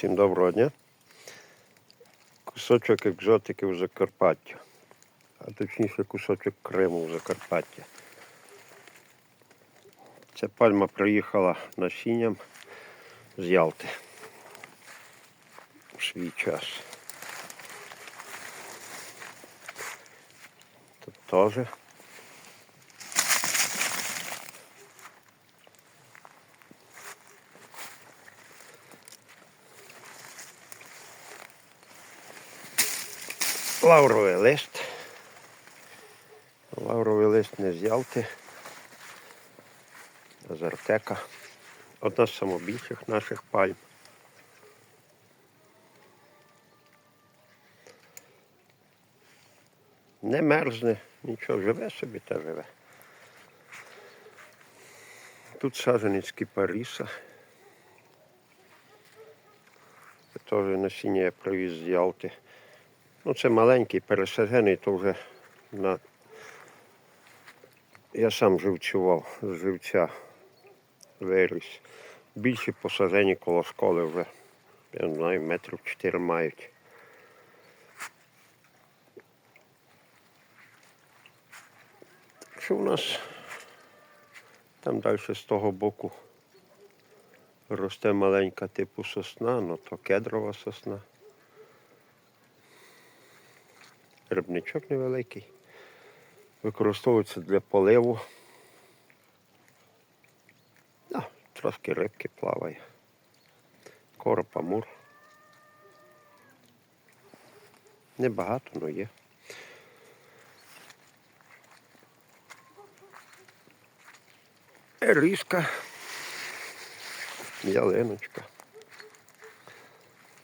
Всім доброго дня. Кусочок екзотики в Закарпаття. А точніше кусочок Криму в Закарпаття. Ця пальма приїхала насінням з Ялти в свій час. Тут теж. Лавровий лист. Лавровий лист не з Ялти, а з Артека. Одна з самобільших наших пальм. Не мерзне, нічого, живе собі та живе. Тут саджанець кіпаріса. Теж насіння я привіз з Ялти. Ну, це маленький пересаджений, то вже на. Я сам живцював з живця виріс. Більші посаджені коло школи вже, я не знаю, метрів 4 мають. Що у нас там далі з того боку росте маленька типу сосна, ну то кедрова сосна. Рибничок невеликий. Використовується для поливу. А, трошки рибки плаває. Короб, амур. Небагато, але є. Різка, ялиночка.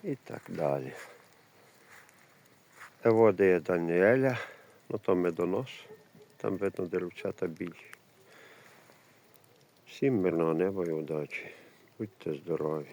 І так далі. Води є Даніеля, ну то медонос. Там видно деревчата більші. Всім мирного неба і удачі. Будьте здорові.